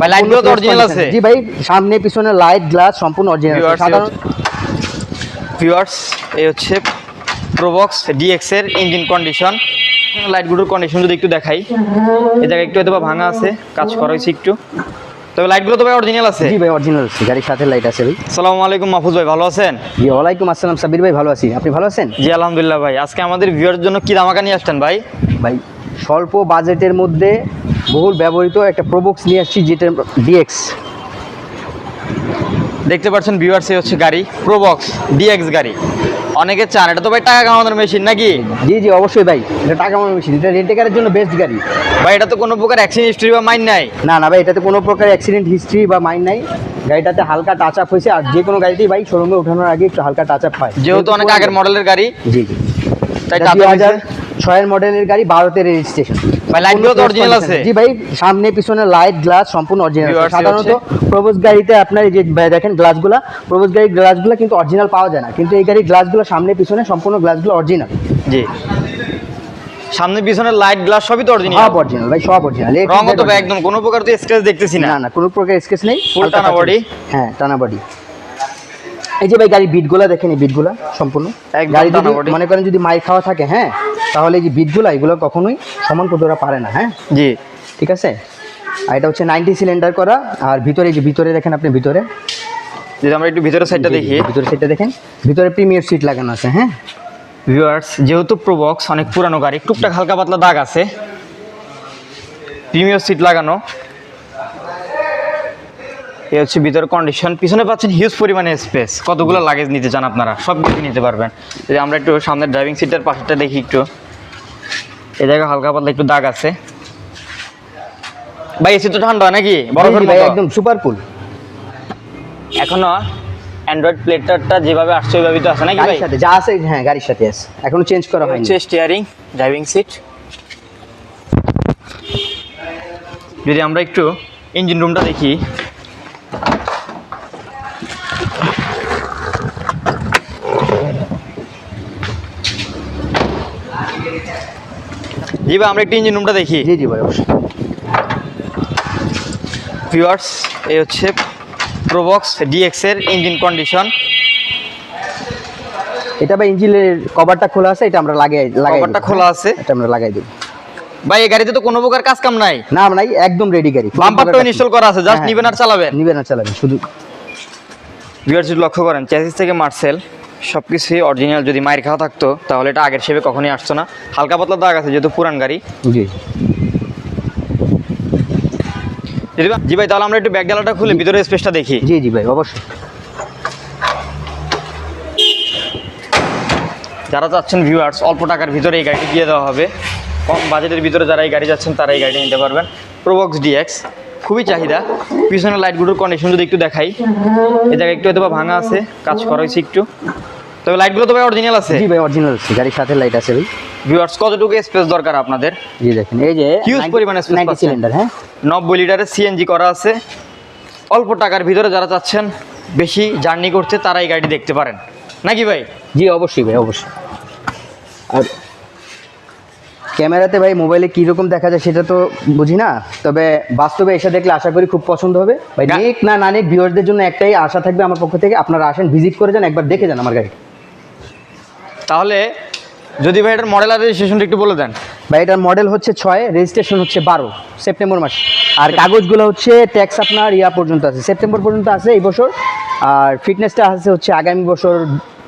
ভাই, light গুলো তো original আছে? জি ভাই সামনে পিছনে লাইট গ্লাস সম্পূর্ণ অরিজিনাল সাধারণ ভিউয়ার্স এই হচ্ছে প্রোবক্স ডিএক্স এর ইঞ্জিন কন্ডিশন লাইটগুলোর কন্ডিশন যদি একটু দেখাই। এই জায়গায় একটু হয়তো ভাঙা আছে কাজ করা হয়েছে একটু। তবে লাইটগুলো তো ভাই অরিজিনাল আছে। জি ভাই অরিজিনাল আছে গাড়ির সাথে লাইট আছে ভাই। সালামু আলাইকুম মাহফুজ ভাই ভালো আছেন? জি ওয়ালাইকুম আসসালাম সাবির ভাই ভালো আছি। আপনি ভালো আছেন? জি আলহামদুলিল্লাহ ভাই। আজকে আমাদের ভিউয়ারের জন্য কি দামাকা নিয়ে আসছেন ভাই? ভাই স্বল্প বাজেটের মধ্যে বহুল ব্যবহৃত একটা প্রোবক্স নিয়ে আসছি যেটা ডিএক্স দেখতে পাচ্ছেন ভিউয়ার্স এই হচ্ছে গাড়ি প্রোবক্স ডিএক্স গাড়ি। অনেকে চান এটা তো ভাই টাকা কামানোর মেশিন নাকি? জি জি অবশ্যই ভাই এটা টাকা মানো মেশিন এটা রেন্টেকারের জন্য বেস্ট গাড়ি। ভাই এটা তো কোনো প্রকার অ্যাক্সিডেন্ট হিস্ট্রি বা মাইন নাই। না না ভাই এটাতে কোনো প্রকার অ্যাক্সিডেন্ট হিস্ট্রি বা মাইন্ড নাই। গাড়িটাতে হালকা টাচ আপ হয়েছে আর যে কোনো গাড়িতেই ভাই শোরুমে ওঠানোর আগে একটু হালকা টাচ আপ হয়। যেহেতু অনেক আগের মডেলের গাড়ি। জি জি। তাই টাচ হাজার ছয়ের মডেলের গাড়ি বারোতে রেজিস্ট্রেশন ভাই, lightগুলো তো original আছে? জি ভাই সামনে পিছনে লাইট গ্লাস সম্পূর্ণ অরিজিনাল সাধারণত প্রবোজ গাড়িতে আপনার এই যে দেখেন গ্লাসগুলা প্রবোজ গাড়ির গ্লাসগুলো কিন্তু অরিজিনাল পাওয়া যায় না। কিন্তু এই গাড়ির গ্লাসগুলো সামনে পিছনে সম্পূর্ণ গ্লাসগুলো অরিজিনাল জি। সামনে পিছনে লাইট গ্লাস সবই তো অরিজিনাল সব অরিজিনাল ভাই সব অরিজিনাল রং তো ভাই একদম কোনো প্রকার তো স্ক্র্যাচ দেখতেছি না। না না কোনো প্রকার স্কেচ নেই হালকা টানা? আছে। হ্যাঁ টানা বডি এই যে ভাই গাড়ি বিটগুলা দেখেন এই বিটগুলা সম্পূর্ণ। গাড়ি যদি মনে করেন যদি মাই খাওয়া থাকে হ্যাঁ তাহলে এই যে বিটগুলা এগুলো কখনোই সমান করতে ওরা পারে না হ্যাঁ? জি। ঠিক আছে? আর এটা হচ্ছে নাইনটি সিলিন্ডার করা। আর ভিতরে যে ভিতরে দেখেন আপনি ভিতরে। যদি আমরা একটু ভিতরের সাইডটা দেখি। ভিতরে সাইডটা দেখেন। ভিতরে প্রিমিয়ার সিট লাগানো আছে হ্যাঁ? ভিউয়ার্স যেহেতু প্রোবক্স অনেক পুরানো গাড়ি টুকটাক হালকা পাতলা দাগ আছে। প্রিমিয়ার সিট লাগানো। এই হচ্ছে ভিতরের কন্ডিশন পিছনে পাচ্ছেন হিউজ পরিমাণে স্পেস কতগুলো লাগেজ নিতে চান আপনারা? সব কিছু নিতে পারবেন। যদি আমরা একটু সামনের ড্রাইভিং সিটের পাশেরটা দেখি একটু। এই জায়গায় হালকা পাতলা একটু দাগ আছে। ভাই এসি তো ঠান্ডা নাকি? জি একদম সুপার কুল এখনও অ্যান্ড্রয়েড প্লেটারটা যেভাবে আসছে ওইভাবেই তো আছে নাকি ভাই? সাথে যা আছে হ্যাঁ গাড়ির সাথে আছে। এখনও চেঞ্জ করা হয়নি। হচ্ছে স্টিয়ারিং ড্রাইভিং সিট যদি আমরা একটু ইঞ্জিন রুমটা দেখি জি ভাই আমরা একটু ইঞ্জিন রুমটা দেখি। জি জি ভাই অবশ্যই। ভিউয়ার্স এই হচ্ছে প্রোবক্স ডিএক্স এর ইঞ্জিন কন্ডিশন এটা ভাই ইঞ্জিনের কভারটা খোলা আছে এটা আমরা লাগাই লাগাই কভারটা খোলা? আছে। এটা আমরা লাগাই দেব। ভাই এই গাড়িতে তো কোনো প্রকার কাজ কাম নাই। না নাই একদম রেডি গাড়ি বাম্পারটাও ইনস্টল করা আছে জাস্ট হ্যাঁ, নিবেন আর চালাবেন। নিবেন আর চালাবেন শুধু। ভিউয়ার্স লক্ষ্য করেন চ্যাসিস থেকে মার্সেল সব কিছুই অরিজিনাল যদি মায়ের খাওয়া থাকতো তাহলে এটা আগের শেপে কখনোই আসতো না। হালকা পাতলা দাগ আছে যেহেতু পুরান গাড়ি। জি। যদি জি ভাই তাহলে আমরা একটু ব্যাগ ডালাটা খুলে ভিতরে স্পেসটা দেখি। জি জি ভাই অবশ্যই। যারা চাচ্ছেন ভিউয়ার্স অল্প টাকার ভিতরে এই গাড়িটি দিয়ে দেওয়া হবে। কম বাজেটের ভিতরে যারা এই গাড়ি যাচ্ছেন তারা এই গাড়িটি নিতে পারবেন। প্রোবক্স ডিএক্স খুবই চাহিদা। পিছনে লাইটগুলোর কন্ডিশন যদি একটু দেখাই। এই জায়গায় একটু হয়তো বা ভাঙা আছে কাজ করা হয়েছে একটু। তবে লাইটগুলো তো ভাই অরিজিনাল আছে। জি ভাই অরিজিনাল আছে। গাড়ির সাথে লাইট আছে ভাই। ভিউয়ার্স কতটুকু স্পেস দরকার আপনাদের? জি দেখেন এই যে Huge পরিমাণে নাইনটি পাচ্ছেন। সিলিন্ডার হ্যাঁ? নব্বই লিটারের সিএনজি করা আছে। অল্প টাকার ভিতরে যারা চাচ্ছেন বেশি জার্নি করতে তারা এই গাড়ি দেখতে পারেন। নাকি ভাই? জি অবশ্যই ভাই অবশ্যই। আর ক্যামেরাতে ভাই মোবাইলে কীরকম দেখা যায় সেটা তো বুঝি না। তবে বাস্তবে এসে দেখলে আশা করি খুব পছন্দ হবে। ভাই নেক না না নেক ভিউয়ারদের জন্য একটাই আশা থাকবে আমার পক্ষ থেকে। আপনারা আসেন ভিজিট করে যান একবার দেখে যান আমার গাড়ি। তাহলে যদি ভাই এটার মডেল আর রেজিস্ট্রেশনটা একটু বলে দেন। ভাই এটার মডেল হচ্ছে ছয় রেজিস্ট্রেশন হচ্ছে বারো সেপ্টেম্বর মাসে। আর কাগজগুলো হচ্ছে ট্যাক্স আপনার ইয়া পর্যন্ত আছে। সেপ্টেম্বর পর্যন্ত আছে এই বছর। আর ফিটনেসটা আছে হচ্ছে আগামী বছর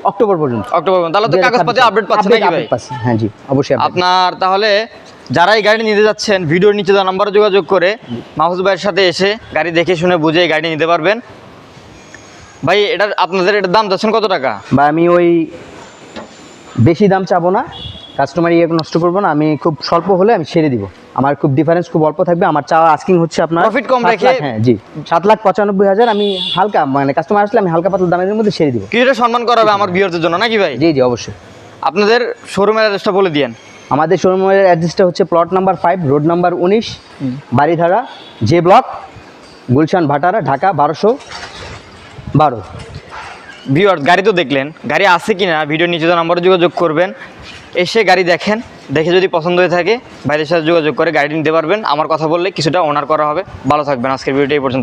অক্টোবর পর্যন্ত। অক্টোবর পর্যন্ত। তাহলে তো কাগজপাতি আপডেট পাচ্ছে Update- নাকি ভাই? হ্যাঁ জি অবশ্যই আপনার তাহলে যারা এই গাড়ি নিতে যাচ্ছেন ভিডিওর নিচে দেওয়া নাম্বারে যোগাযোগ করে মাহফুজ ভাইয়ের সাথে এসে গাড়ি দেখে শুনে বুঝে এই গাড়ি নিতে পারবেন। ভাই এটার আপনাদের এটার দাম যাচ্ছেন কত টাকা? বা আমি ওই বেশি দাম চাবো না কাস্টমার ইয়ে নষ্ট করব না আমি খুব স্বল্প হলে আমি ছেড়ে দিব। আমার খুব ডিফারেন্স খুব অল্প থাকবে আমার চাওয়া আস্কিং হচ্ছে আপনার Profit কম রেখে- হ্যাঁ জি। সাত লাখ পঁচানব্বই হাজার আমি হালকা মানে কাস্টমার আসলে আমি হালকা পাতলা দামের মধ্যে ছেড়ে দিব। কিছুটা সম্মান করা হবে আমার ভিউয়ারদের জন্য নাকি ভাই? জি জি অবশ্যই। আপনাদের শোরুমের অ্যাড্রেসটা বলে দিয়েন। আমাদের শোরুমের অ্যাড্রেসটা হচ্ছে plot number five road number উনিশ বাড়িধারা জে ব্লক গুলশান ভাটারা ঢাকা বারোশো বারো। ভিউয়ার গাড়ি তো দেখলেন। গাড়ি আছে কি না ভিডিও নিচে নাম্বারে যোগাযোগ করবেন। এসে গাড়ি দেখেন, দেখে যদি পছন্দ হয়ে থাকে বাইরের সাথে যোগাযোগ করে গাড়ি নিতে পারবেন। আমার কথা বললে কিছুটা অনার করা হবে। ভালো থাকবেন, আজকের ভিডিওটা এই পর্যন্ত।